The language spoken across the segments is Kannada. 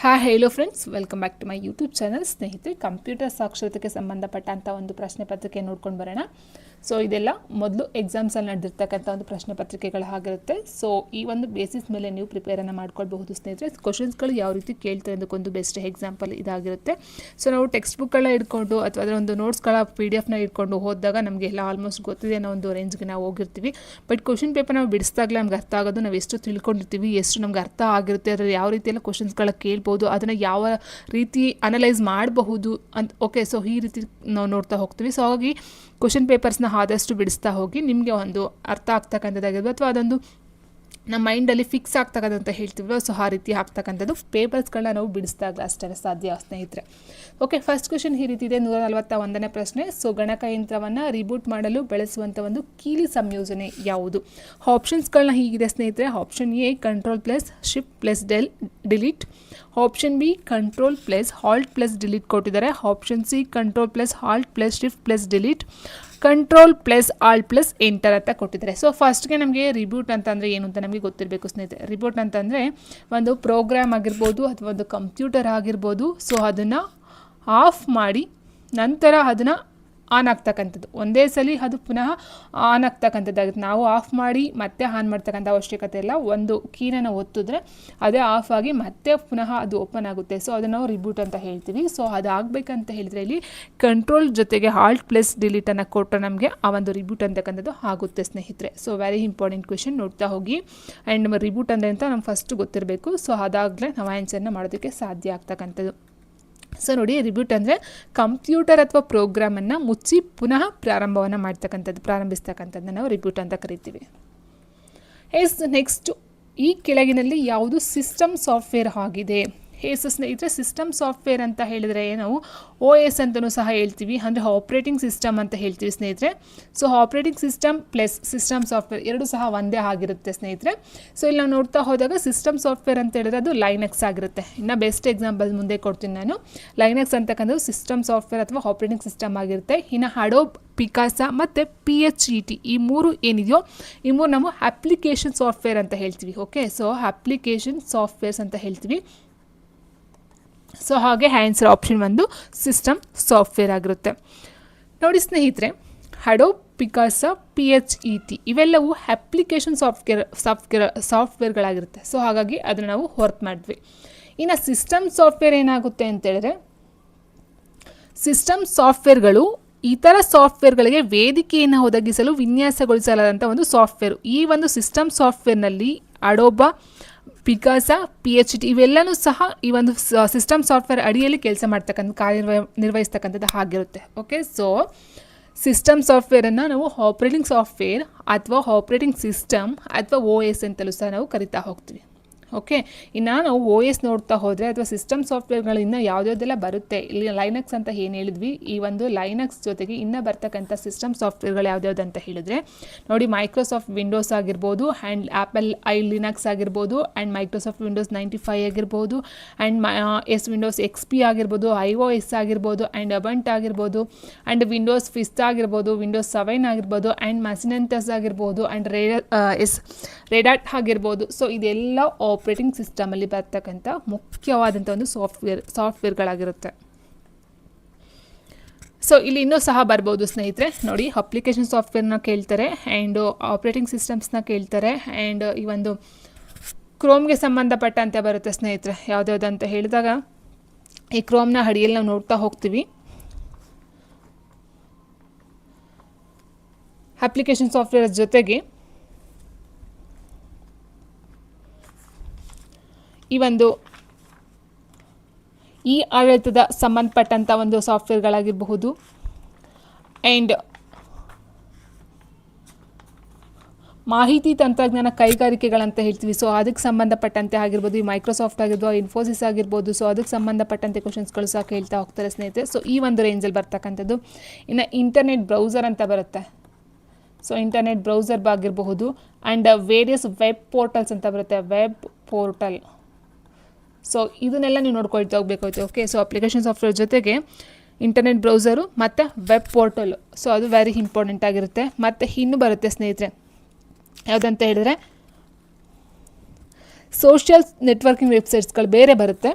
Hi hello friends welcome back to my YouTube channel ಸ್ನೇಹಿತರೆ ಕಂಪ್ಯೂಟರ್ ಸಾಕ್ಷರತೆಗೆ ಸಂಬಂಧಪಟ್ಟಂಥ ಒಂದು ಪ್ರಶ್ನೆ ಪತ್ರಿಕೆ ನೋಡ್ಕೊಂಡು ಬರೋಣ. ಸೊ ಇದೆಲ್ಲ ಮೊದಲು ಎಕ್ಸಾಮ್ಸಲ್ಲಿ ನಡೆದಿರ್ತಕ್ಕಂಥ ಒಂದು ಪ್ರಶ್ನೆ ಪತ್ರಿಕೆಗಳು ಆಗಿರುತ್ತೆ. ಸೊ ಈ ಒಂದು ಬೇಸಿಸ್ ಮೇಲೆ ನೀವು ಪ್ರಿಪೇರನ್ನು ಮಾಡ್ಕೊಳ್ಬಹುದು ಸ್ನೇಹಿತರೆ. ಕ್ವಶನ್ಸ್ಗಳು ಯಾವ ರೀತಿ ಕೇಳ್ತಾರೆ ಅದಕ್ಕೊಂದು ಬೆಸ್ಟ್ ಎಕ್ಸಾಂಪಲ್ ಇದಾಗಿರುತ್ತೆ. ಸೊ ನಾವು ಟೆಕ್ಸ್ಟ್ ಬುಕ್ಗಳನ್ನ ಇಟ್ಕೊಂಡು ಅಥವಾ ಅದರ ಒಂದು ನೋಟ್ಸ್ಗಳ ಪಿ ಡಿ ಎಫ್ನ ಇಟ್ಕೊಂಡು ಹೋದಾಗ ನಮಗೆ ಎಲ್ಲ ಆಲ್ಮೋಸ್ಟ್ ಗೊತ್ತಿದೆ ಅನ್ನೋ ಒಂದು ರೇಂಜ್ಗೆ ನಾವು ಹೋಗಿರ್ತೀವಿ. ಬಟ್ ಕ್ವಶನ್ ಪೇಪರ್ ನಾವು ಬಿಡಿಸಿದಾಗಲೇ ನಮ್ಗೆ ಅರ್ಥ ಆಗೋದು, ನಾವು ಎಷ್ಟು ತಿಳ್ಕೊಂಡಿರ್ತೀವಿ, ಎಷ್ಟು ನಮ್ಗೆ ಅರ್ಥ ಆಗಿರುತ್ತೆ ಅದರ ಯಾವ ರೀತಿಯೆಲ್ಲ ಕ್ವಶನ್ಸ್ಗಳ ಕೇಳ್ಬೋದು ಅದನ್ನು ಯಾವ ರೀತಿ ಅನಲೈಸ್ ಮಾಡಬಹುದು ಅಂತ ಓಕೆ ಸೊ ಈ ರೀತಿ ನಾವು ನೋಡ್ತಾ ಹೋಗ್ತೀವಿ. ಸೊ ಹಾಗಾಗಿ ಕ್ವಶನ್ ಪೇಪರ್ಸ್ನ ಆದಷ್ಟು ಬಿಡಿಸ್ತಾ ಹೋಗಿ ನಿಮಗೆ ಒಂದು ಅರ್ಥ ಆಗ್ತಕ್ಕಂಥದ್ದಾಗಿರ್ಬೋದು ಅಥವಾ ಅದೊಂದು ನಮ್ಮ ಮೈಂಡಲ್ಲಿ ಫಿಕ್ಸ್ ಆಗ್ತಕ್ಕಂಥ ಹೇಳ್ತೀವಿ ಸೊ ಆ ರೀತಿ ಆಗ್ತಕ್ಕಂಥದ್ದು ಪೇಪರ್ಸ್ಗಳನ್ನ ನಾವು ಬಿಡಿಸಿದಾಗ ಅಷ್ಟೇ ಸಾಧ್ಯ ಸ್ನೇಹಿತರೆ ಓಕೆ ಫಸ್ಟ್ ಕ್ವಶನ್ ಈ ರೀತಿ ಇದೆ. ನೂರ ನಲವತ್ತ ಒಂದನೇ ಪ್ರಶ್ನೆ. ಸೊ ಗಣಕಯಂತ್ರವನ್ನು ರಿಬೂಟ್ ಮಾಡಲು ಬೆಳೆಸುವಂಥ ಒಂದು ಕೀಲಿ ಸಂಯೋಜನೆ ಯಾವುದು? ಆಪ್ಷನ್ಸ್ಗಳನ್ನ ಹೀಗಿದೆ ಸ್ನೇಹಿತರೆ. Option A control plus shift plus del delete option B control plus alt plus delete ಕೊಟ್ಟಿದ್ದಾರೆ. Option C control plus alt plus shift plus delete control plus alt plus enter ಅಂತ ಕೊಟ್ಟಿದ್ದಾರೆ. ಸೊ ಫಸ್ಟ್ಗೆ ನಮಗೆ ರಿಬೂಟ್ ಅಂತಂದರೆ ಏನು ಅಂತ ನಮಗೆ ಗೊತ್ತಿರಬೇಕು ಸ್ನೇಹಿತರೆ. ರಿಬೂಟ್ ಅಂತಂದರೆ ಒಂದು ಪ್ರೋಗ್ರಾಮ್ ಆಗಿರ್ಬೋದು ಅಥವಾ ಒಂದು ಕಂಪ್ಯೂಟರ್ ಆಗಿರ್ಬೋದು. ಸೊ ಅದನ್ನು ಆಫ್ ಮಾಡಿ ನಂತರ ಅದನ್ನು ಆನ್ ಆಗ್ತಕ್ಕಂಥದ್ದು. ಒಂದೇ ಸಲ ಅದು ಪುನಃ ಆನ್ ಆಗ್ತಕ್ಕಂಥದ್ದಾಗುತ್ತೆ. ನಾವು ಆಫ್ ಮಾಡಿ ಮತ್ತೆ ಆನ್ ಮಾಡ್ತಕ್ಕಂಥ ಅವಶ್ಯಕತೆ ಇಲ್ಲ. ಒಂದು ಕೀನನ್ನು ಒತ್ತಿದ್ರೆ ಅದೇ ಆಫ್ ಆಗಿ ಮತ್ತೆ ಪುನಃ ಅದು ಓಪನ್ ಆಗುತ್ತೆ. ಸೊ, ಅದನ್ನು ನಾವು ರಿಬೂಟ್ ಅಂತ ಹೇಳ್ತೀವಿ. ಸೊ ಅದಾಗಬೇಕಂತ ಹೇಳಿದ್ರೆ ಇಲ್ಲಿ ಕಂಟ್ರೋಲ್ ಜೊತೆಗೆ ಹಾಲ್ಟ್ ಪ್ಲಸ್ ಡಿಲೀಟನ್ನು ಕೊಟ್ಟರೆ ನಮಗೆ ಆ ಒಂದು ರಿಬೂಟ್ ಅಂತಕ್ಕಂಥದ್ದು ಆಗುತ್ತೆ ಸ್ನೇಹಿತರೆ. ಸೊ ವೆರಿ ಇಂಪಾರ್ಟೆಂಟ್ ಕ್ವೆಶನ್ ನೋಡ್ತಾ ಹೋಗಿ. ಆ್ಯಂಡ್ ರಿಬೂಟ್ ಅಂದರೆ ಅಂತ ನಮ್ಗೆ ಫಸ್ಟ್ ಗೊತ್ತಿರಬೇಕು. ಸೊ, ಅದಾಗಲೇ ನಾವು ಆನ್ಸರ್ನ ಮಾಡೋದಕ್ಕೆ ಸಾಧ್ಯ ಆಗ್ತಕ್ಕಂಥದ್ದು. ಸೊ ನೋಡಿ ರಿಬ್ಯೂಟ್ ಅಂದರೆ ಕಂಪ್ಯೂಟರ್ ಅಥವಾ ಪ್ರೋಗ್ರಾಮನ್ನು ಮುಚ್ಚಿ ಪುನಃ ಪ್ರಾರಂಭವನ್ನು ಮಾಡ್ತಕ್ಕಂಥದ್ದು, ಪ್ರಾರಂಭಿಸ್ತಕ್ಕಂಥದ್ದನ್ನು ನಾವು ರಿಬ್ಯೂಟ್ ಅಂತ ಕರಿತೀವಿ. ಎಸ್ ನೆಕ್ಸ್ಟು ಈ ಕೆಳಗಿನಲ್ಲಿ ಯಾವುದು ಸಿಸ್ಟಮ್ ಸಾಫ್ಟ್ವೇರ್ ಆಗಿದೆ? ಎಸ್ ಸ್ನೇಹಿತರೆ, ಸಿಸ್ಟಮ್ ಸಾಫ್ಟ್ವೇರ್ ಅಂತ ಹೇಳಿದರೆ ನಾವು ಓ ಎಸ್ ಅಂತಲೂ ಸಹ ಹೇಳ್ತೀವಿ. ಅಂದರೆ ಆಪ್ರೇಟಿಂಗ್ ಸಿಸ್ಟಮ್ ಅಂತ ಹೇಳ್ತೀವಿ ಸ್ನೇಹಿತರೆ. So, operating system plus system software ಎರಡು ಸಹ ಒಂದೇ ಆಗಿರುತ್ತೆ ಸ್ನೇಹಿತರೆ. ಸೊ, ಇಲ್ಲಿ ನಾವು ನೋಡ್ತಾ ಹೋದಾಗ ಸಿಸ್ಟಮ್ ಸಾಫ್ಟ್ವೇರ್ ಅಂತ ಹೇಳಿದ್ರೆ ಅದು ಲೈನಕ್ಸ್ ಆಗಿರುತ್ತೆ. ಇನ್ನು ಬೆಸ್ಟ್ ಎಕ್ಸಾಂಪಲ್ ಮುಂದೆ ಕೊಡ್ತೀನಿ ನಾನು. ಲೈನಕ್ಸ್ ಅಂತಕ್ಕಂಥದ್ದು ಸಿಸ್ಟಮ್ ಸಾಫ್ಟ್ವೇರ್ ಅಥವಾ ಆಪ್ರೇಟಿಂಗ್ ಸಿಸ್ಟಮ್ ಆಗಿರುತ್ತೆ. ಇನ್ನು ಹಡೋಬ್ ಪಿಕಾಸ ಮತ್ತು ಪಿ ಎಚ್ ಇ ಟಿ ಈ ಮೂರು ಏನಿದೆಯೋ, ಈ ಮೂರು ನಾವು ಅಪ್ಲಿಕೇಶನ್ ಸಾಫ್ಟ್ವೇರ್ ಅಂತ ಹೇಳ್ತೀವಿ. ಓಕೆ ಸೊ, ಅಪ್ಲಿಕೇಶನ್ ಸಾಫ್ಟ್ವೇರ್ಸ್ ಅಂತ ಹೇಳ್ತೀವಿ. ಸೊ ಹಾಗೆ ಆನ್ಸರ್ ಆಪ್ಷನ್ ಒಂದು ಸಿಸ್ಟಮ್ ಸಾಫ್ಟ್ವೇರ್ ಆಗಿರುತ್ತೆ. ನೋಡಿ ಸ್ನೇಹಿತರೆ Adobe Picasa P H E T ಇವೆಲ್ಲವೂ ಅಪ್ಲಿಕೇಶನ್ ಸಾಫ್ಟ್ವೇರ್ ಸಾಫ್ಟ್ವೇರ್ ಸಾಫ್ಟ್ವೇರ್ಗಳಾಗಿರುತ್ತೆ ಸೊ ಹಾಗಾಗಿ ಅದನ್ನು ನಾವು ಹೊರತು ಮಾಡಿದ್ವಿ. ಇನ್ನು ಸಿಸ್ಟಮ್ ಸಾಫ್ಟ್ವೇರ್ ಏನಾಗುತ್ತೆ ಅಂತೇಳಿದ್ರೆ ಸಿಸ್ಟಮ್ ಸಾಫ್ಟ್ವೇರ್ಗಳು ಇತರ ಸಾಫ್ಟ್ವೇರ್ಗಳಿಗೆ ವೇದಿಕೆಯನ್ನು ಒದಗಿಸಲು ವಿನ್ಯಾಸಗೊಳಿಸಲಾದಂಥ ಒಂದು ಸಾಫ್ಟ್ವೇರು ಈ ಒಂದು system ಸಾಫ್ಟ್ವೇರ್ನಲ್ಲಿ Adobe Picasa P H D ಇವೆಲ್ಲನೂ ಸಹ ಈ ಒಂದು ಸಿಸ್ಟಮ್ ಸಾಫ್ಟ್ವೇರ್ ಅಡಿಯಲ್ಲಿ ಕೆಲಸ ಮಾಡ್ತಕ್ಕಂಥ, ಕಾರ್ಯನಿರ್ವ, ನಿರ್ವಹಿಸ್ತಕ್ಕಂಥದ್ದು ಆಗಿರುತ್ತೆ ಓಕೆ ಸೊ ಸಿಸ್ಟಮ್ ಸಾಫ್ಟ್ವೇರನ್ನು ನಾವು ಆಪ್ರೇಟಿಂಗ್ ಸಾಫ್ಟ್ವೇರ್ ಅಥವಾ ಆಪ್ರೇಟಿಂಗ್ ಸಿಸ್ಟಮ್ ಅಥವಾ ಓ ಎಸ್ ಅಂತಲೂ ಸಹ ನಾವು ಕರಿತಾ ಹೋಗ್ತೀವಿ. ಓಕೆ ಇನ್ನು ನಾವು ಓ ಎಸ್ ನೋಡ್ತಾ ಹೋದರೆ ಅಥವಾ ಸಿಸ್ಟಮ್ ಸಾಫ್ಟ್ವೇರ್ಗಳು ಇನ್ನೂ ಯಾವುದ್ಯಾವುದೆಲ್ಲ ಬರುತ್ತೆ? ಇಲ್ಲಿ ಲೈನಕ್ಸ್ ಅಂತ ಏನು ಹೇಳಿದ್ವಿ? ಈ ಒಂದು ಲೈನಕ್ಸ್ ಜೊತೆಗೆ ಇನ್ನೂ ಬರ್ತಕ್ಕಂಥ ಸಿಸ್ಟಮ್ ಸಾಫ್ಟ್ವೇರ್ಗಳು ಯಾವ್ದ್ಯಾವ್ದು ಅಂತ ಹೇಳಿದ್ರೆ, ನೋಡಿ ಮೈಕ್ರೋಸಾಫ್ಟ್ ವಿಂಡೋಸ್ ಆಗಿರ್ಬೋದು ಆ್ಯಂಡ್ ಆ್ಯಪಲ್ ಐ ಲಿನಕ್ಸ್ ಆಗಿರ್ಬೋದು and Microsoft Windows ninety five ಆಗಿರ್ಬೋದು and S Windows X P ಆಗಿರ್ಬೋದು ಐ ಒ ಎಸ್ ಆಗಿರ್ಬೋದು ಆ್ಯಂಡ್ ಅಬಂಟ್ ಆಗಿರ್ಬೋದು ಆ್ಯಂಡ್ ವಿಂಡೋಸ್ ಫಿಸ್ಟ್ ಆಗಿರ್ಬೋದು ವಿಂಡೋಸ್ ಸೆವೆನ್ ಆಗಿರ್ಬೋದು ಆ್ಯಂಡ್ ಮಸಿನೆಂಟಸ್ ಆಗಿರ್ಬೋದು ಆ್ಯಂಡ್ ರೇ ಎಸ್ ರೆಡಾಟ್ ಆಗಿರ್ಬೋದು. ಸೊ ಇದೆಲ್ಲ ಆಪ್ರೇಟಿಂಗ್ ಸಿಸ್ಟಮಲ್ಲಿ ಬರ್ತಕ್ಕಂಥ ಮುಖ್ಯವಾದಂಥ ಒಂದು ಸಾಫ್ಟ್ವೇರ್ ಸಾಫ್ಟ್ವೇರ್ಗಳಾಗಿರುತ್ತೆ ಸೊ ಇಲ್ಲಿ ಇನ್ನೂ ಸಹ ಬರ್ಬೋದು ಸ್ನೇಹಿತರೆ. ನೋಡಿ ಅಪ್ಲಿಕೇಶನ್ ಸಾಫ್ಟ್ವೇರ್ನ ಕೇಳ್ತಾರೆ ಆ್ಯಂಡ್ ಆಪ್ರೇಟಿಂಗ್ ಸಿಸ್ಟಮ್ಸ್ನ ಕೇಳ್ತಾರೆ ಆ್ಯಂಡ್ ಈ ಒಂದು ಕ್ರೋಮ್ಗೆ ಸಂಬಂಧಪಟ್ಟಂತೆ ಬರುತ್ತೆ ಸ್ನೇಹಿತರೆ. ಯಾವುದ್ಯಾವ್ದು ಅಂತ ಹೇಳಿದಾಗ, ಈ ಕ್ರೋಮ್ನ ಅಡಿಯಲ್ಲಿ ನಾವು ನೋಡ್ತಾ ಹೋಗ್ತೀವಿ. ಅಪ್ಲಿಕೇಶನ್ ಸಾಫ್ಟ್ವೇರ್ ಜೊತೆಗೆ ಈ ಒಂದು ಈ ಆಡಳಿತದ ಸಂಬಂಧಪಟ್ಟಂಥ ಒಂದು ಸಾಫ್ಟ್ವೇರ್ಗಳಾಗಿರಬಹುದು. ಆ್ಯಂಡ್ ಮಾಹಿತಿ ತಂತ್ರಜ್ಞಾನ ಕೈಗಾರಿಕೆಗಳಂತ ಹೇಳ್ತೀವಿ. ಸೊ ಅದಕ್ಕೆ ಸಂಬಂಧಪಟ್ಟಂತೆ ಆಗಿರ್ಬೋದು, ಈ ಮೈಕ್ರೋಸಾಫ್ಟ್ ಆಗಿರ್ಬೋದು ಇನ್ಫೋಸಿಸ್ ಆಗಿರ್ಬೋದು. ಸೊ ಅದಕ್ಕೆ ಸಂಬಂಧಪಟ್ಟಂತೆ ಕ್ವಶನ್ಸ್ಗಳು ಸಹ ಕೇಳ್ತಾ ಹೋಗ್ತಾರೆ ಸ್ನೇಹಿತರೆ. ಸೊ ಈ ಒಂದು ರೇಂಜಲ್ಲಿ ಬರ್ತಕ್ಕಂಥದ್ದು. ಇನ್ನು ಇಂಟರ್ನೆಟ್ ಬ್ರೌಸರ್ ಅಂತ ಬರುತ್ತೆ. ಸೊ ಇಂಟರ್ನೆಟ್ ಬ್ರೌಸರ್ ಆಗಿರಬಹುದು. ಆ್ಯಂಡ್ ವೇರಿಯಸ್ ವೆಬ್ ಪೋರ್ಟಲ್ಸ್ ಅಂತ ಬರುತ್ತೆ. ವೆಬ್ ಪೋರ್ಟಲ್ ಸೊ ಇದನ್ನೆಲ್ಲ ನೀವು ನೋಡ್ಕೊಳ್ತಾ ಹೋಗ್ಬೇಕಾಯ್ತು ಓಕೆ ಸೊ ಅಪ್ಲಿಕೇಶನ್ ಸಾಫ್ಟ್ವೇರ್ ಜೊತೆಗೆ ಇಂಟರ್ನೆಟ್ ಬ್ರೌಸರು ಮತ್ತು ವೆಬ್ ಪೋರ್ಟಲ್ ಸೊ ಅದು ವೆರಿ ಇಂಪಾರ್ಟೆಂಟ್ ಆಗಿರುತ್ತೆ. ಮತ್ತು ಇನ್ನು ಬರುತ್ತೆ ಸ್ನೇಹಿತರೆ, ಯಾವುದಂತ ಹೇಳಿದ್ರೆ ಸೋಷಿಯಲ್ ನೆಟ್ವರ್ಕಿಂಗ್ ವೆಬ್ಸೈಟ್ಸ್ಗಳು ಬೇರೆ ಬರುತ್ತೆ.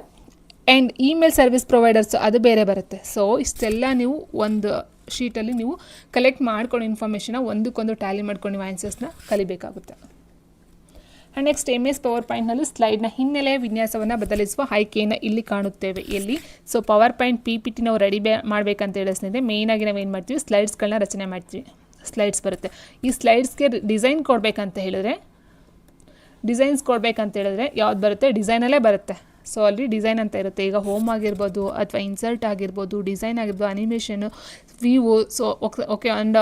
ಆ್ಯಂಡ್ ಇಮೇಲ್ ಸರ್ವಿಸ್ ಪ್ರೊವೈಡರ್ಸ್ ಅದು ಬೇರೆ ಬರುತ್ತೆ. ಸೊ ಇಷ್ಟೆಲ್ಲ ನೀವು ಒಂದು ಶೀಟಲ್ಲಿ ನೀವು ಕಲೆಕ್ಟ್ ಮಾಡ್ಕೊಂಡು ಇನ್ಫಾರ್ಮೇಷನ್ನ ಒಂದಕ್ಕೊಂದು ಟ್ಯಾಲಿ ಮಾಡ್ಕೊಂಡು ನೀವು ಆನ್ಸರ್ಸ್ನ ಕಲಿಬೇಕಾಗುತ್ತೆ. And next M S power ಪಾಯಿಂಟ್ನಲ್ಲಿ ಸ್ಲೈಡ್ನ ಹಿನ್ನೆಲೆಯ ವಿನ್ಯಾಸವನ್ನು ಬದಲಿಸುವ ಆಯ್ಕೆಯನ್ನು ಇಲ್ಲಿ ಕಾಣುತ್ತೇವೆ. ಎಲ್ಲಿ so power point P P T ನಾವು ರೆಡಿ ಮಾಡಬೇಕಂತ ಹೇಳಿ ಮೇಯ್ನಾಗಿ ನಾವು ಏನು ಮಾಡ್ತೀವಿ? ಸ್ಲೈಡ್ಸ್ಗಳನ್ನ ರಚನೆ ಮಾಡ್ತೀವಿ. ಸ್ಲೈಡ್ಸ್ ಬರುತ್ತೆ. ಈ ಸ್ಲೈಡ್ಸ್ಗೆ ಡಿಸೈನ್ ಕೊಡಬೇಕಂತ ಹೇಳಿದ್ರೆ ಡಿಸೈನ್ಸ್ ಕೊಡಬೇಕಂತ ಹೇಳಿದ್ರೆ ಯಾವ್ದು ಬರುತ್ತೆ? ಡಿಸೈನಲ್ಲೇ ಬರುತ್ತೆ. ಸೊ ಅಲ್ಲಿ ಡಿಸೈನ್ ಅಂತ ಇರುತ್ತೆ. ಈಗ ಹೋಮ್ ಆಗಿರ್ಬೋದು ಅಥವಾ ಇನ್ಸರ್ಟ್ ಆಗಿರ್ಬೋದು ಡಿಸೈನ್ ಆಗಿರ್ಬೋದು ಅನಿಮೇಷನು ವಿವೋ ಸೊ ಓಕೆ ಅಂಡ್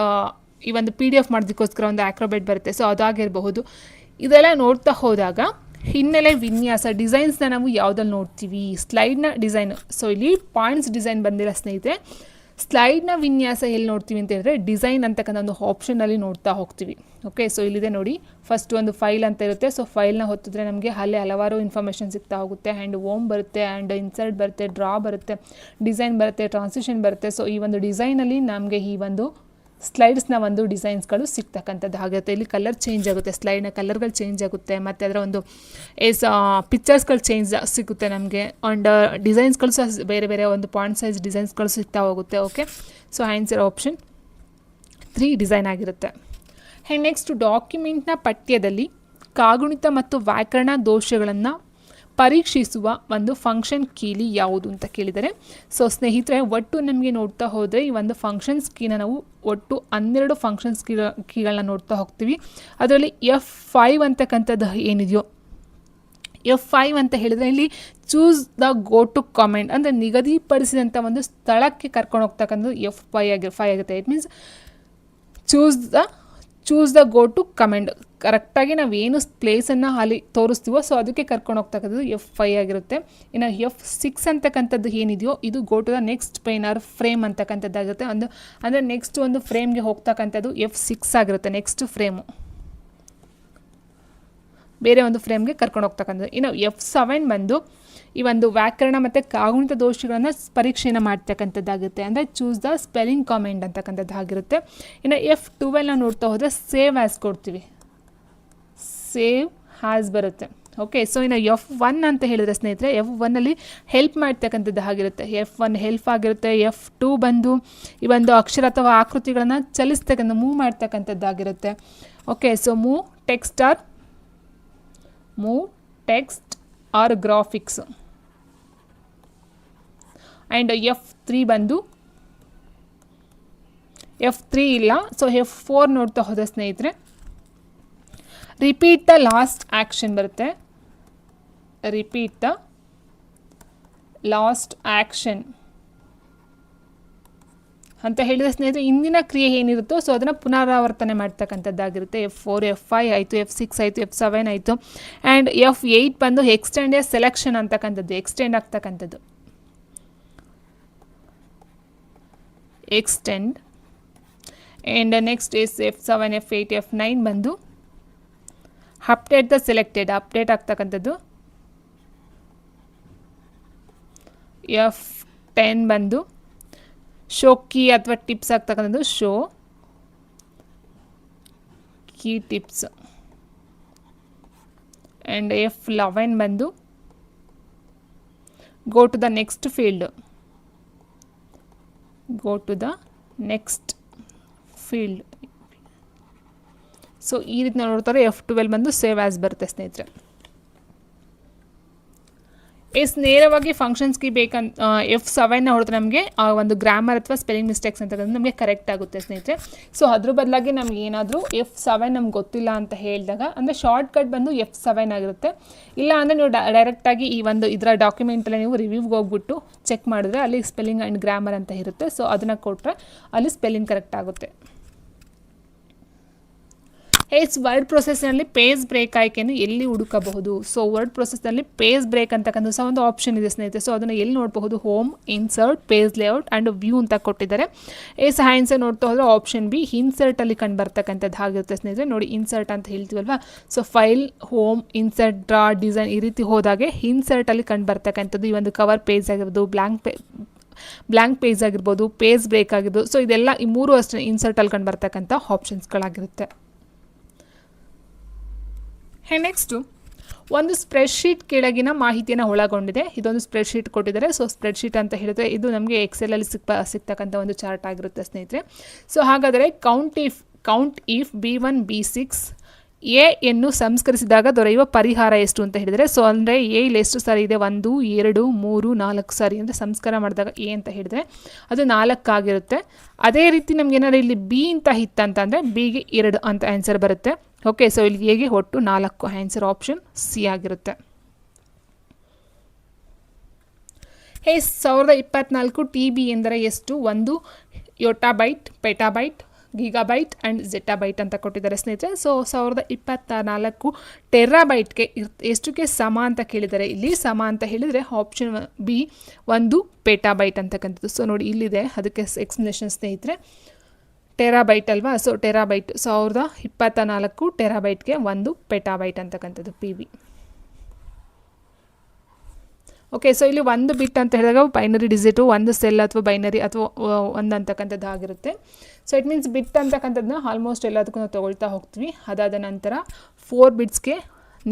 ಈ ಒಂದು ಪಿ ಡಿ ಎಫ್ ಮಾಡೋದಕ್ಕೋಸ್ಕರ ಒಂದು ಆಕ್ರೋಬೆಟ್ ಬರುತ್ತೆ. ಸೊ ಅದಾಗಿರಬಹುದು. ಇದೆಲ್ಲ ನೋಡ್ತಾ ಹೋದಾಗ ಹಿನ್ನೆಲೆ ವಿನ್ಯಾಸ ಡಿಸೈನ್ಸ್ನ ನಾವು ಯಾವುದಲ್ಲಿ ನೋಡ್ತೀವಿ? ಸ್ಲೈಡ್ನ ಡಿಸೈನ್ ಸೊ ಇಲ್ಲಿ ಪಾಯಿಂಟ್ಸ್ ಡಿಸೈನ್ ಬಂದಿರೋ ಸ್ನೇಹಿತರೆ ಸ್ಲೈಡ್ನ ವಿನ್ಯಾಸ ಎಲ್ಲಿ ನೋಡ್ತೀವಿ ಅಂತ ಹೇಳಿದ್ರೆ ಡಿಸೈನ್ ಅಂತಕ್ಕಂಥ ಒಂದು ಆಪ್ಷನಲ್ಲಿ ನೋಡ್ತಾ ಹೋಗ್ತೀವಿ. ಓಕೆ ಸೊ ಇಲ್ಲಿದೆ ನೋಡಿ. ಫಸ್ಟ್ ಒಂದು ಫೈಲ್ ಅಂತ ಇರುತ್ತೆ. ಸೊ ಫೈಲ್ನ ಹೊತ್ತಿದ್ರೆ ನಮಗೆ ಅಲ್ಲೇ ಹಲವಾರು ಇನ್ಫಾರ್ಮೇಷನ್ ಸಿಗ್ತಾ ಹೋಗುತ್ತೆ. ಆ್ಯಂಡ್ ಓಮ್ ಬರುತ್ತೆ ಆ್ಯಂಡ್ ಇನ್ಸರ್ಟ್ ಬರುತ್ತೆ ಡ್ರಾ ಬರುತ್ತೆ ಡಿಸೈನ್ ಬರುತ್ತೆ ಟ್ರಾನ್ಸಿಷನ್ ಬರುತ್ತೆ. ಸೊ ಈ ಒಂದು ಡಿಸೈನಲ್ಲಿ ನಮಗೆ ಈ ಒಂದು ಸ್ಲೈಡ್ಸ್ನ ಒಂದು ಡಿಸೈನ್ಸ್ಗಳು ಸಿಗ್ತಕ್ಕಂಥದ್ದು. ಆಗಿರುತ್ತೆ ಇಲ್ಲಿ ಕಲರ್ ಚೇಂಜ್ ಆಗುತ್ತೆ. ಸ್ಲೈಡ್ನ ಕಲರ್ಗಳು ಚೇಂಜ್ ಆಗುತ್ತೆ. ಮತ್ತು ಅದರ ಒಂದು ಎಸ್ ಪಿಕ್ಚರ್ಸ್ಗಳು ಚೇಂಜ್ ಸಿಗುತ್ತೆ ನಮಗೆ. ಆ್ಯಂಡ್ ಡಿಸೈನ್ಸ್ಗಳು ಸಹ ಬೇರೆ ಬೇರೆ ಒಂದು ಪಾಯಿಂಟ್ ಸೈಜ್ ಡಿಸೈನ್ಸ್ಗಳು ಸಿಗ್ತಾ ಹೋಗುತ್ತೆ. Okay? So, answer option three design ಆಗಿರುತ್ತೆ. ಆ್ಯಂಡ್ ನೆಕ್ಸ್ಟ್ ಡಾಕ್ಯುಮೆಂಟ್ನ ಪಠ್ಯದಲ್ಲಿ ಕಾಗುಣಿತ ಮತ್ತು ವ್ಯಾಕರಣ ದೋಷಗಳನ್ನು ಪರೀಕ್ಷಿಸುವ ಒಂದು ಫಂಕ್ಷನ್ ಕೀಲಿ ಯಾವುದು ಅಂತ ಕೇಳಿದರೆ ಸೊ ಸ್ನೇಹಿತರೆ, ಒಟ್ಟು ನಮಗೆ ನೋಡ್ತಾ ಹೋದರೆ ಈ ಒಂದು ಫಂಕ್ಷನ್ಸ್ ಕೀನ ನಾವು ಒಟ್ಟು ಹನ್ನೆರಡು ಫಂಕ್ಷನ್ಸ್ ಕೀ, ಕೀಗಳನ್ನ ನೋಡ್ತಾ ಹೋಗ್ತೀವಿ. ಅದರಲ್ಲಿ ಎಫ್ ಫೈವ್ ಅಂತಕ್ಕಂಥದ್ದು ಏನಿದೆಯೋ ಎಫ್ ಫೈವ್ ಅಂತ ಹೇಳಿದರೆ ಇಲ್ಲಿ choose the go to comment ಅಂದರೆ ನಿಗದಿಪಡಿಸಿದಂಥ ಒಂದು ಸ್ಥಳಕ್ಕೆ ಕರ್ಕೊಂಡು ಹೋಗ್ತಕ್ಕಂಥದ್ದು ಎಫ್ ಫೈ ಆಗಿ ಫೈ ಆಗುತ್ತೆ. It means choose the choose the go to command ಕರೆಕ್ಟಾಗಿ ನಾವು ಏನು ಪ್ಲೇಸನ್ನು ಅಲ್ಲಿ ತೋರಿಸ್ತೀವೋ ಸೊ ಅದಕ್ಕೆ ಕರ್ಕೊಂಡು ಹೋಗ್ತಕ್ಕಂಥದ್ದು ಎಫ್ ಫೈ ಆಗಿರುತ್ತೆ. ಇನ್ನು ಎಫ್ ಸಿಕ್ಸ್ ಅಂತಕ್ಕಂಥದ್ದು ಏನಿದೆಯೋ, ಇದು go to the next pane or frame ಅಂತಕ್ಕಂಥದ್ದಾಗುತ್ತೆ ಒಂದು, ಅಂದರೆ ನೆಕ್ಸ್ಟ್ ಒಂದು ಫ್ರೇಮ್ಗೆ ಹೋಗ್ತಕ್ಕಂಥದ್ದು ಎಫ್ ಸಿಕ್ಸ್ ಆಗಿರುತ್ತೆ ನೆಕ್ಸ್ಟ್ ಫ್ರೇಮು ಬೇರೆ ಒಂದು ಫ್ರೇಮ್ಗೆ ಕರ್ಕೊಂಡು ಹೋಗ್ತಕ್ಕಂಥದ್ದು. ಇನ್ನು ಎಫ್ ಸೆವೆನ್ ಬಂದು ಈ ಒಂದು ವ್ಯಾಕರಣ ಮತ್ತು ಕಾಗುಣಿತ ದೋಷಗಳನ್ನು ಪರೀಕ್ಷೆಯನ್ನು ಮಾಡ್ತಕ್ಕಂಥದ್ದಾಗುತ್ತೆ. ಅಂದರೆ ಚೂಸ್ ದ ಸ್ಪೆಲ್ಲಿಂಗ್ ಕಾಮೆಂಟ್ ಅಂತಕ್ಕಂಥದ್ದು ಆಗಿರುತ್ತೆ ಇನ್ನು ಎಫ್ ಟುವೆಲ್ನ ನೋಡ್ತಾ ಹೋದರೆ ಸೇವ್ ಆ್ಯಸ್ ಕೊಡ್ತೀವಿ. ಸೇವ್ ಹ್ಯಾಸ್ ಬರುತ್ತೆ. ಓಕೆ ಸೊ ಇನ್ನು ಎಫ್ ಒನ್ ಅಂತ ಹೇಳಿದ್ರೆ ಸ್ನೇಹಿತರೆ ಎಫ್ ಒನ್ನಲ್ಲಿ ಹೆಲ್ಪ್ ಮಾಡ್ತಕ್ಕಂಥದ್ದು ಆಗಿರುತ್ತೆ ಎಫ್ ಒನ್ ಹೆಲ್ಪ್ ಆಗಿರುತ್ತೆ ಎಫ್ ಟು ಬಂದು ಈ ಒಂದು ಅಕ್ಷರ ಅಥವಾ ಆಕೃತಿಗಳನ್ನು ಚಲಿಸ್ತಕ್ಕಂಥ move ಮಾಡ್ತಕ್ಕಂಥದ್ದಾಗಿರುತ್ತೆ okay so move text or move text or graphics and F three ಬಂದು ಎಫ್ ತ್ರೀ ಇಲ್ಲ. ಸೊ ಎಫ್ ಫೋರ್ ನೋಡ್ತಾ ಹೋದ ಸ್ನೇಹಿತರೆ. ರಿಪೀಟ್ ದ ಲಾಸ್ಟ್ ಆ್ಯಕ್ಷನ್ ಬರುತ್ತೆ. ರಿಪೀಟ್ ದ ಲಾಸ್ಟ್ ಆ್ಯಕ್ಷನ್ ಅಂತ ಹೇಳಿದ ಸ್ನೇಹಿತರೆ, ಇಂದಿನ ಕ್ರಿಯೆ ಏನಿರುತ್ತೋ ಸೊ ಅದನ್ನು ಪುನರಾವರ್ತನೆ ಮಾಡ್ತಕ್ಕಂಥದ್ದಾಗಿರುತ್ತೆ. ಎಫ್ ಫೋರ್ ಎಫ್ ಫೈ ಆಯಿತು ಎಫ್ ಸಿಕ್ಸ್ ಆಯಿತು ಎಫ್ ಸೆವೆನ್ ಆಯಿತು. ಆ್ಯಂಡ್ ಎಫ್ ಏಯ್ಟ್ ಬಂದು ಎಕ್ಸ್ಟೆಂಡ್ ಸೆಲೆಕ್ಷನ್ ಅಂತಕ್ಕಂಥದ್ದು ಎಕ್ಸ್ಟೆಂಡ್ ಆಗ್ತಕ್ಕಂಥದ್ದು. Extend and next yes F seven F eight F nine ಬಂದು ಅಪ್ಡೇಟ್ ದ ಸೆಲೆಕ್ಟೆಡ್ ಅಪ್ಡೇಟ್ ಆಗ್ತಕ್ಕಂಥದ್ದು. ಎಫ್ ಟೆನ್ ಬಂದು ಶೋ ಕೀ ಅಥವಾ ಟಿಪ್ಸ್ ಆಗ್ತಕ್ಕಂಥದ್ದು show key tips and F eleven ಬಂದು go to the next field go to the next field so ಈ ರೀತಿ ನೋಡ್ತಾರೆ ಎಫ್ ಟ್ವೆಲ್ ಬಂದು ಸೇವ್ ಆ್ಯಸ್ ಬರುತ್ತೆ ಸ್ನೇಹಿತರೆ. ಎಸ್ ನೇರವಾಗಿ ಫಂಕ್ಷನ್ಸ್ಗೆ ಬೇಕಂತ ಎಫ್ ಸೆವೆನ್ನ ಹೊಡೆದ್ರೆ ನಮಗೆ ಆ ಒಂದು ಗ್ರಾಮರ್ ಅಥವಾ ಸ್ಪೆಲ್ಲಿಂಗ್ ಮಿಸ್ಟೇಕ್ಸ್ ಅಂತ ನಮಗೆ ಕರೆಕ್ಟ್ ಆಗುತ್ತೆ ಸ್ನೇಹಿತರೆ. ಸೊ ಅದ್ರ ಬದಲಾಗಿ ನಮ್ಗೆ ಏನಾದರೂ ಎಫ್ ಸೆವೆನ್ ನಮ್ಗೆ ಗೊತ್ತಿಲ್ಲ ಅಂತ ಹೇಳಿದಾಗ, ಅಂದರೆ ಶಾರ್ಟ್ ಕಟ್ ಬಂದು ಎಫ್ ಸೆವೆನ್ ಆಗಿರುತ್ತೆ. ಇಲ್ಲ ಅಂದರೆ ನೀವು ಡೈರೆಕ್ಟಾಗಿ ಈ ಒಂದು ಇದರ ಡಾಕ್ಯುಮೆಂಟಲ್ಲಿ ನೀವು ರಿವ್ಯೂಗೆ ಹೋಗ್ಬಿಟ್ಟು ಚೆಕ್ ಮಾಡಿದ್ರೆ ಅಲ್ಲಿ ಸ್ಪೆಲ್ಲಿಂಗ್ ಆ್ಯಂಡ್ ಗ್ರಾಮರ್ ಅಂತ ಇರುತ್ತೆ. ಸೊ ಅದನ್ನು ಕೊಟ್ಟರೆ ಅಲ್ಲಿ ಸ್ಪೆಲ್ಲಿಂಗ್ ಕರೆಕ್ಟ್ ಆಗುತ್ತೆ. ಎಸ್ ವರ್ಡ್ ಪ್ರೊಸೆಸ್ನಲ್ಲಿ ಪೇಜ್ ಬ್ರೇಕ್ ಆಯ್ಕೆಯನ್ನು ಎಲ್ಲಿ ಹುಡುಕಬಹುದು? ಸೊ ವರ್ಡ್ ಪ್ರೊಸೆಸ್ನಲ್ಲಿ ಪೇಜ್ ಬ್ರೇಕ್ ಅಂತಕ್ಕಂಥ ಸಹ ಒಂದು ಆಪ್ಷನ್ ಇದೆ ಸ್ನೇಹಿತರೆ. ಸೊ ಅದನ್ನು ಎಲ್ಲಿ ನೋಡಬಹುದು? Home insert page layout and view ಅಂತ ಕೊಟ್ಟಿದ್ದಾರೆ. ಎಸ್ ಹ್ಯಾಂಡ್ಸ್ ನೋಡ್ತಾ ಹೋದರೆ ಆಪ್ಷನ್ ಬಿ ಇನ್ಸರ್ಟಲ್ಲಿ ಕಂಡು ಬರ್ತಕ್ಕಂಥದ್ದು ಆಗಿರುತ್ತೆ ಸ್ನೇಹಿತರೆ. ನೋಡಿ ಇನ್ಸರ್ಟ್ ಅಂತ ಹೇಳ್ತೀವಲ್ವಾ? So file home insert draw design ಈ ರೀತಿ ಹೋದಾಗೆ ಇನ್ಸರ್ಟಲ್ಲಿ ಕಂಡು ಬರ್ತಕ್ಕಂಥದ್ದು ಈ ಒಂದು ಕವರ್ ಪೇಜ್ ಆಗಿರ್ಬೋದು ಬ್ಲ್ಯಾಂಕ್ ಪೇ ಬ್ಲ್ಯಾಂಕ್ ಪೇಜ್ ಆಗಿರ್ಬೋದು ಪೇಜ್ ಬ್ರೇಕ್ ಆಗಿರ್ಬೋದು. ಸೊ ಇದೆಲ್ಲ ಈ ಮೂರು ಅಷ್ಟೇ ಇನ್ಸರ್ಟಲ್ಲಿ ಕಂಡು ಬರ್ತಕ್ಕಂಥ ಆಪ್ಷನ್ಸ್ಗಳಾಗಿರುತ್ತೆ ಹೇ ನೆಕ್ಸ್ಟು ಒಂದು ಸ್ಪ್ರೆಡ್ಶೀಟ್ ಕೆಳಗಿನ ಮಾಹಿತಿಯನ್ನು ಒಳಗೊಂಡಿದೆ. ಇದೊಂದು ಸ್ಪ್ರೆಡ್ಶೀಟ್ ಕೊಟ್ಟಿದ್ದಾರೆ. ಸೊ ಸ್ಪ್ರೆಡ್ಶೀಟ್ ಅಂತ ಹೇಳಿದ್ರೆ ಇದು ನಮಗೆ ಎಕ್ಸೆಲಲ್ಲಿ ಸಿಕ್ಕ ಸಿಗ್ತಕ್ಕಂಥ ಒಂದು ಚಾರ್ಟ್ ಆಗಿರುತ್ತೆ ಸ್ನೇಹಿತರೆ. ಸೊ ಹಾಗಾದರೆ count if count if B one B six A ಎನ್ನು ಸಂಸ್ಕರಿಸಿದಾಗ ದೊರೆಯುವ ಪರಿಹಾರ ಎಷ್ಟು ಅಂತ ಹೇಳಿದರೆ ಸೊ ಅಂದರೆ ಎ ಇಲ್ಲಿ ಎಷ್ಟು ಸಾರಿ ಇದೆ? ಒಂದು, ಎರಡು, ಮೂರು, ನಾಲ್ಕು ಸಾರಿ ಅಂದರೆ ಸಂಸ್ಕಾರ ಮಾಡಿದಾಗ ಎ ಅಂತ ಹೇಳಿದರೆ ಅದು ನಾಲ್ಕಾಗಿರುತ್ತೆ. ಅದೇ ರೀತಿ ನಮ್ಗೆ ಏನಾದ್ರು ಇಲ್ಲಿ ಬಿ ಅಂತ ಹಿತ್ತಂತಂದರೆ ಬಿಗೆ ಎರಡು ಅಂತ ಆನ್ಸರ್ ಬರುತ್ತೆ. ಓಕೆ ಸೊ ಇಲ್ಲಿ ಎಗೆ ಒಟ್ಟು ನಾಲ್ಕು ಆನ್ಸರ್ ಆಪ್ಷನ್ ಸಿ ಆಗಿರುತ್ತೆ. ಹೇ, ಸಾವಿರದ ಇಪ್ಪತ್ನಾಲ್ಕು ಟಿ ಬಿ ಎಂದರೆ ಎಷ್ಟು? ಒಂದು ಯೋಟಾಬೈಟ್ ಪೆಟಾಬೈಟ್ ಗೀಗಾಬೈಟ್ ಆ್ಯಂಡ್ ಜೆಟಾಬೈಟ್ ಅಂತ ಕೊಟ್ಟಿದ್ದಾರೆ ಸ್ನೇಹಿತರೆ. ಸೊ ಸಾವಿರದ ಇಪ್ಪತ್ತ ನಾಲ್ಕು ಟೆರಾಬೈಟ್ಗೆ ಎಷ್ಟಕ್ಕೆ ಸಮ ಅಂತ ಕೇಳಿದ್ದಾರೆ ಇಲ್ಲಿ ಸಮ ಅಂತ ಹೇಳಿದರೆ ಆಪ್ಷನ್ ಬಿ ಒಂದು ಪೆಟಾಬೈಟ್ ಅಂತಕ್ಕಂಥದ್ದು. ಸೊ ನೋಡಿ ಇಲ್ಲಿದೆ ಅದಕ್ಕೆ ಎಕ್ಸ್ಪ್ಲನೇಷನ್ ಸ್ನೇಹಿತರೆ. ಟೆರಾಬೈಟ್ ಅಲ್ವಾ? ಸೊ ಟೆರಾಬೈಟ್ ಸಾವಿರದ ಇಪ್ಪತ್ತ ನಾಲ್ಕು ಟೆರಾಬೈಟ್ಗೆ ಒಂದು ಪೆಟಾಬೈಟ್ ಅಂತಕ್ಕಂಥದ್ದು ಪಿ ಬಿ ಓಕೆ ಸೊ ಇಲ್ಲಿ ಒಂದು ಬಿಟ್ ಅಂತ ಹೇಳಿದಾಗ ಬೈನರಿ ಡಿಜಿಟು ಒಂದು ಸೆಲ್ ಅಥವಾ ಬೈನರಿ ಅಥವಾ ಒಂದು ಅಂತಕ್ಕಂಥದ್ದು ಆಗಿರುತ್ತೆ. ಸೊ ಇಟ್ ಮೀನ್ಸ್ ಬಿಟ್ ಅಂತಕ್ಕಂಥದ್ದನ್ನ ಆಲ್ಮೋಸ್ಟ್ ಎಲ್ಲದಕ್ಕೂ ನಾವು ತೊಗೊಳ್ತಾ ಹೋಗ್ತೀವಿ. ಅದಾದ ನಂತರ ಫೋರ್ ಬಿಟ್ಸ್ಗೆ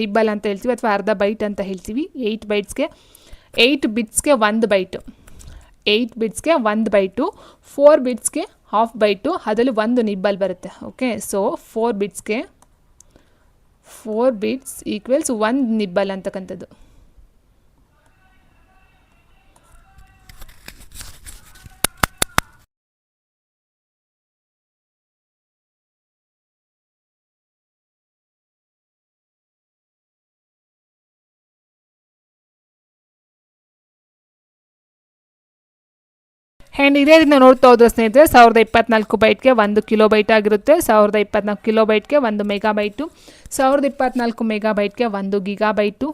ನಿಬ್ಬಲ್ ಅಂತ ಹೇಳ್ತೀವಿ ಅಥವಾ ಅರ್ಧ ಬೈಟ್ ಅಂತ ಹೇಳ್ತೀವಿ. ಏಯ್ಟ್ ಬೈಟ್ಸ್ಗೆ ಏಯ್ಟ್ ಬಿಟ್ಸ್ಗೆ ಒಂದು ಬೈಟು ಏಯ್ಟ್ ಬಿಟ್ಸ್ಗೆ ಒಂದು ಬೈಟು ಫೋರ್ ಬಿಟ್ಸ್ಗೆ ಹಾಫ್ ಬೈಟು ಅದರಲ್ಲಿ ಒಂದು ನಿಬ್ಬಲ್ ಬರುತ್ತೆ. ಓಕೆ ಸೊ ಫೋರ್ ಬಿಟ್ಸ್ಗೆ ಫೋರ್ ಬಿಟ್ಸ್ ಈಕ್ವಲ್ಸ್ ಒಂದು ನಿಬ್ಬಲ್ ಅಂತಕ್ಕಂಥದ್ದು. ಆ್ಯಂಡ್ ಇದೇ ರೀತಿ ನೋಡ್ತಾ ಹೋದ್ರೆ ಸ್ನೇಹಿತರೆ, ಸಾವಿರದ ಇಪ್ಪತ್ನಾಲ್ಕು ಬೈಟ್ಗೆ ಒಂದು ಕಿಲೋ ಬೈಟ್ ಆಗಿರುತ್ತೆ. ಸಾವಿರದ ಇಪ್ಪತ್ನಾಲ್ಕು ಕಿಲೋ ಬೈಟ್ಗೆ ಒಂದು ಮೆಗಾ ಬೈಟು. ಸಾವಿರದ ಇಪ್ಪತ್ನಾಲ್ಕು ಮೆಗಾ ಬೈಟ್ಗೆ ಒಂದು ಗಿಗಾ ಬೈಟು.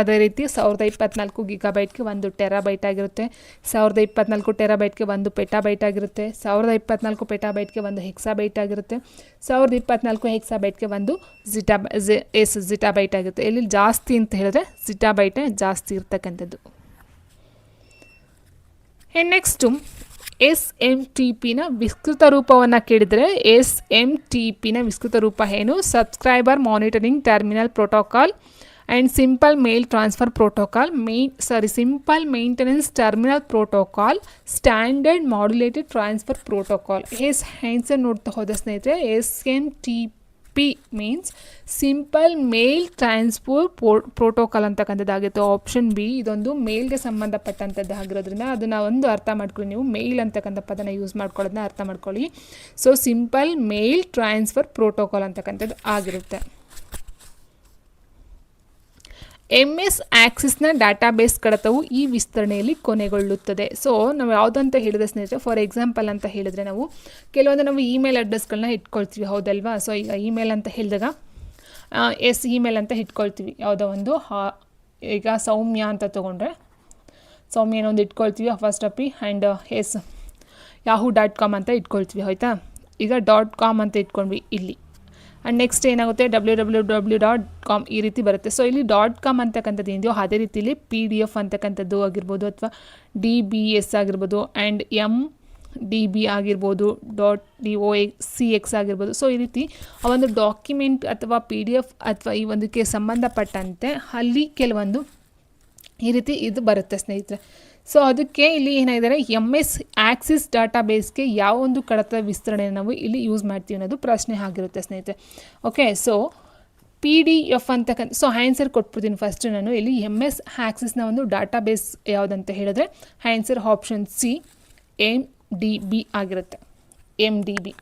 ಅದೇ ರೀತಿ ಸಾವಿರದ ಇಪ್ಪತ್ನಾಲ್ಕು ಗಿಗಾ ಬೈಟ್ಗೆ ಒಂದು ಟೆರಾ ಬೈಟ್ ಆಗಿರುತ್ತೆ. ಸಾವಿರದ ಇಪ್ಪತ್ನಾಲ್ಕು ಟೆರಾ ಬೈಟ್ಗೆ ಒಂದು ಪೆಟಾ ಬೈಟ್ ಆಗಿರುತ್ತೆ. ಸಾವಿರದ ಇಪ್ಪತ್ನಾಲ್ಕು ಪೆಟಾ ಬೈಟ್ಗೆ ಒಂದು ಹೆಕ್ಸಾ ಬೈಟ್ ಆಗಿರುತ್ತೆ. ಸಾವಿರದ ಇಪ್ಪತ್ನಾಲ್ಕು ಹೆಕ್ಸಾ ಬೈಟ್ಗೆ ಒಂದು ಜಿಟಾ ಎಸ್ ಜಿಟಾ ಬೈಟ್ ಆಗಿರುತ್ತೆ. ಇಲ್ಲಿ ಜಾಸ್ತಿ ಅಂತ ಹೇಳಿದ್ರೆ ಜಿಟಾ ಬೈಟೇ ಜಾಸ್ತಿ ಇರ್ತಕ್ಕಂಥದ್ದು. ನೆಕ್ಸ್ಟು ಎಸ್ ಎಂ ಟಿ ಪಿನ ವಿಸ್ತೃತ ರೂಪವನ್ನು ಕೇಳಿದರೆ ಎಸ್ ಎಂ ಟಿ ಪಿನ ವಿಸ್ತೃತ ರೂಪ ಏನು subscriber monitoring terminal protocol and simple mail transfer protocol main sorry simple maintenance terminal protocol standard modulated transfer protocol yes answer ನೋಡ್ತಾ ಹೋದ ಸ್ನೇಹಿತರೆ S M T P means simple mail transport protocol ಅಂತಕ್ಕಂಥದ್ದಾಗಿತ್ತು option B ಇದೊಂದು ಮೇಲ್ಗೆ ಸಂಬಂಧಪಟ್ಟಂಥದ್ದು ಆಗಿರೋದ್ರಿಂದ ಅದನ್ನು ಒಂದು ಅರ್ಥ ಮಾಡ್ಕೊಳ್ಳಿ ನೀವು. ಮೇಲ್ ಅಂತಕ್ಕಂಥ ಪದನ ಯೂಸ್ ಮಾಡ್ಕೊಳ್ಳೋದನ್ನ ಅರ್ಥ ಮಾಡ್ಕೊಳ್ಳಿ. So simple mail transfer protocol ಅಂತಕ್ಕಂಥದ್ದು ಆಗಿರುತ್ತೆ. ಎಸ್ ಆ್ಯಕ್ಸಿಸ್ನ ಡಾಟಾಬೇಸ್ ಕಡತವು ಈ ವಿಸ್ತರಣೆಯಲ್ಲಿ ಕೊನೆಗೊಳ್ಳುತ್ತದೆ. ಸೊ ನಾವು ಯಾವುದಂತ ಹೇಳಿದ್ರೆ ಸ್ನೇಹಿತರೆ ಫಾರ್ ಎಕ್ಸಾಂಪಲ್ ಅಂತ ಹೇಳಿದರೆ ನಾವು ಕೆಲವೊಂದು ನಾವು ಇಮೇಲ್ ಅಡ್ರೆಸ್ಗಳನ್ನ ಇಟ್ಕೊಳ್ತೀವಿ. ಹೌದಲ್ವಾ? ಸೊ ಈಗ ಇಮೇಲ್ ಅಂತ ಹೇಳಿದಾಗ ಎಸ್ ಇಮೇಲ್ ಅಂತ ಇಟ್ಕೊಳ್ತೀವಿ. ಯಾವುದೋ ಒಂದು ಈಗ ಸೌಮ್ಯ ಅಂತ ತೊಗೊಂಡ್ರೆ, ಸೌಮ್ಯ ಏನೊಂದು ಇಟ್ಕೊಳ್ತೀವಿ. ಫಸ್ಟ್ ಅಪ್ಪಿ and S Yahoo dot com ಅಂತ ಇಟ್ಕೊಳ್ತೀವಿ. ಆಯಿತಾ? ಈಗ ಡಾಟ್ ಕಾಮ್ ಅಂತ ಇಟ್ಕೊಂಡ್ವಿ ಇಲ್ಲಿ. ಆ್ಯಂಡ್ ನೆಕ್ಸ್ಟ್ ಏನಾಗುತ್ತೆ? W W W dot com ಈ ರೀತಿ ಬರುತ್ತೆ. ಸೊ ಇಲ್ಲಿ ಡಾಟ್ ಕಾಮ್ ಅಂತಕ್ಕಂಥದ್ದು ಏನಿದೆಯೋ ಅದೇ ರೀತಿಯಲ್ಲಿ ಪಿ ಡಿ ಎಫ್ ಅಂತಕ್ಕಂಥದ್ದು ಆಗಿರ್ಬೋದು ಅಥವಾ ಡಿ ಬಿ ಎಸ್ ಆಗಿರ್ಬೋದು ಆ್ಯಂಡ್ ಎಂ ಡಿ ಬಿ ಆಗಿರ್ಬೋದು dot D O A C X ಆಗಿರ್ಬೋದು. ಸೊ ಈ ರೀತಿ ಆ ಒಂದು ಡಾಕ್ಯುಮೆಂಟ್ ಅಥವಾ ಪಿ ಡಿ ಎಫ್ ಅಥವಾ ಈ ಒಂದಕ್ಕೆ ಸಂಬಂಧಪಟ್ಟಂತೆ ಅಲ್ಲಿ ಕೆಲವೊಂದು ಈ ರೀತಿ ಇದು ಬರುತ್ತೆ, ಸ್ನೇಹಿತರೆ. ಸೊ ಅದಕ್ಕೆ ಇಲ್ಲಿ ಏನಾಗಿದ್ದಾರೆ ಎಂ ಎಸ್ ಆ್ಯಕ್ಸಿಸ್ ಡಾಟಾ ಬೇಸ್ಗೆ ಯಾವ ಒಂದು ಕಡತ ವಿಸ್ತರಣೆ ನಾವು ಇಲ್ಲಿ ಯೂಸ್ ಮಾಡ್ತೀವಿ ಅನ್ನೋದು ಪ್ರಶ್ನೆ ಆಗಿರುತ್ತೆ, ಸ್ನೇಹಿತರೆ. Okay so P D F ಅಂತಕ್ಕಂಥ ಸೊ ಆನ್ಸರ್ ಕೊಟ್ಬಿಡ್ತೀನಿ ಫಸ್ಟ್ ನಾನು. ಇಲ್ಲಿ ಎಂ ಎಸ್ ಆ್ಯಕ್ಸಿಸ್ನ ಒಂದು ಡಾಟಾ ಬೇಸ್ ಯಾವುದಂತ ಹೇಳಿದ್ರೆ answer option C M D B ಆಗಿರುತ್ತೆ. ಎಂ ಡಿ ಬಿ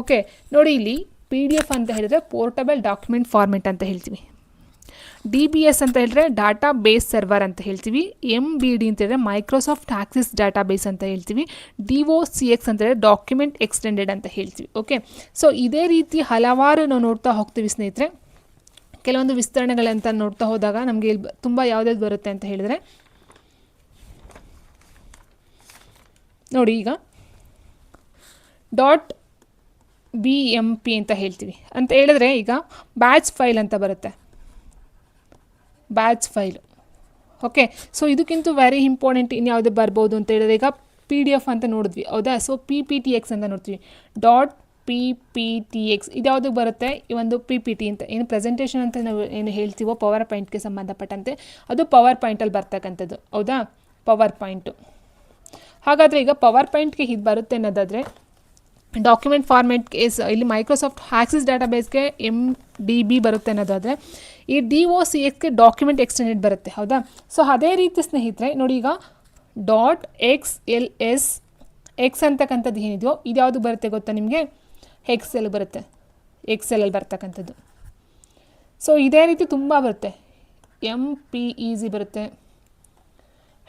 ಓಕೆ ನೋಡಿ ಇಲ್ಲಿ ಪಿ ಡಿ ಎಫ್ ಅಂತ ಹೇಳಿದ್ರೆ ಪೋರ್ಟಬಲ್ ಡಾಕ್ಯುಮೆಂಟ್ ಫಾರ್ಮೆಟ್ ಅಂತ ಹೇಳ್ತೀವಿ. ಡಿ ಬಿ ಎಸ್ ಅಂತ ಹೇಳಿದ್ರೆ ಡಾಟಾ ಬೇಸ್ ಸರ್ವರ್ ಅಂತ ಹೇಳ್ತೀವಿ. ಎಂ ಬಿ ಡಿ ಅಂತ ಹೇಳಿದ್ರೆ ಮೈಕ್ರೋಸಾಫ್ಟ್ ಆಕ್ಸಿಸ್ ಡಾಟಾ ಬೇಸ್ ಅಂತ ಹೇಳ್ತೀವಿ. ಡಿ ಒ ಸಿ ಎಕ್ಸ್ ಅಂತ ಹೇಳಿದ್ರೆ ಡಾಕ್ಯುಮೆಂಟ್ ಎಕ್ಸ್ಟೆಂಡೆಡ್ ಅಂತ ಹೇಳ್ತೀವಿ. ಓಕೆ? ಸೊ, ಇದೇ ರೀತಿ ಹಲವಾರು ನಾವು ನೋಡ್ತಾ ಹೋಗ್ತೀವಿ ಸ್ನೇಹಿತರೆ. ಕೆಲವೊಂದು ವಿಸ್ತರಣೆಗಳಂತ ನೋಡ್ತಾ ಹೋದಾಗ ನಮಗೆ ಇಲ್ಲಿ ತುಂಬ ಯಾವುದ್ಯಾವ್ದು ಬರುತ್ತೆ ಅಂತ ಹೇಳಿದ್ರೆ. ನೋಡಿ ಈಗ. ಡಾಟ್ ಬಿ ಎಂ ಪಿ ಅಂತ ಹೇಳ್ತೀವಿ. ಅಂತ ಹೇಳಿದ್ರೆ ಈಗ ಬ್ಯಾಚ್ ಫೈಲ್ ಅಂತ ಬರುತ್ತೆ. ಬ್ಯಾಚ್ ಫೈಲ್ ಓಕೆ ಸೊ ಇದಕ್ಕಿಂತ ವೆರಿ ಇಂಪಾರ್ಟೆಂಟ್ ಇನ್ಯಾವುದೇ ಬರ್ಬೋದು ಅಂತ ಹೇಳಿದ್ರೆ ಈಗ ಪಿ ಡಿ ಎಫ್ ಅಂತ ನೋಡಿದ್ವಿ, ಹೌದಾ? So P P T X ಅಂತ ನೋಡ್ತೀವಿ. Dot P P T X ಇದ್ಯಾವುದು ಬರುತ್ತೆ? ಈ ಒಂದು ಪಿ ಪಿ ಟಿ ಅಂತ. ಏನು ಪ್ರೆಸೆಂಟೇಷನ್ ಅಂತ ನಾವು ಏನು ಹೇಳ್ತೀವೋ ಪವರ್ ಪಾಯಿಂಟ್ಗೆ ಸಂಬಂಧಪಟ್ಟಂತೆ. ಅದು ಪವರ್ ಪಾಯಿಂಟಲ್ಲಿ ಬರ್ತಕ್ಕಂಥದ್ದು, ಹೌದಾ? ಪವರ್ ಪಾಯಿಂಟು ಹಾಗಾದರೆ ಈಗ ಪವರ್ ಪಾಯಿಂಟ್ಗೆ ಇದು ಬರುತ್ತೆ ಅನ್ನೋದಾದರೆ ಡಾಕ್ಯುಮೆಂಟ್ ಫಾರ್ಮೆಟ್ ಕೇಸ್ ಇಲ್ಲಿ ಮೈಕ್ರೋಸಾಫ್ಟ್ ಆಕ್ಸಿಸ್ ಡಾಟಾಬೇಸ್ಗೆ ಎಂ ಡಿ ಬಿ ಬರುತ್ತೆ ಅನ್ನೋದಾದರೆ, ಈ ಡಿ ಒ ಸಿ ಎಕ್ಸ್ಗೆ ಡಾಕ್ಯುಮೆಂಟ್ ಎಕ್ಸ್ಟೆಂಡೆಡ್ ಬರುತ್ತೆ, ಹೌದಾ? ಸೊ ಅದೇ ರೀತಿ ಸ್ನೇಹಿತರೆ, ನೋಡಿ ಈಗ dot X L S X ಅಂತಕ್ಕಂಥದ್ದು ಏನಿದೆಯೋ ಇದ್ಯಾವುದು ಬರುತ್ತೆ ಗೊತ್ತಾ ನಿಮಗೆ? ಎಕ್ಸೆಲ್ ಬರುತ್ತೆ ಎಕ್ಸೆಲಲ್ಲಿ ಬರ್ತಕ್ಕಂಥದ್ದು. ಸೊ ಇದೇ ರೀತಿ ತುಂಬ ಬರುತ್ತೆ. ಎಂ ಪಿ ಈಸಿ ಬರುತ್ತೆ.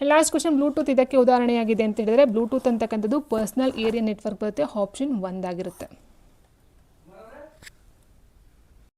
ಲಾಸ್ಟ್ ಕ್ವಶನ್ ಬ್ಲೂಟೂತ್ ಇದಕ್ಕೆ ಉದಾಹರಣೆಯಾಗಿದೆ ಅಂತ ಹೇಳಿದರೆ ಬ್ಲೂಟೂತ್ ಅಂತಕ್ಕಂಥದ್ದು ಪರ್ಸ್ನಲ್ ಏರಿಯಾ ನೆಟ್ವರ್ಕ್ ಬರುತ್ತೆ ಆಪ್ಷನ್ ಒಂದಾಗಿರುತ್ತೆ.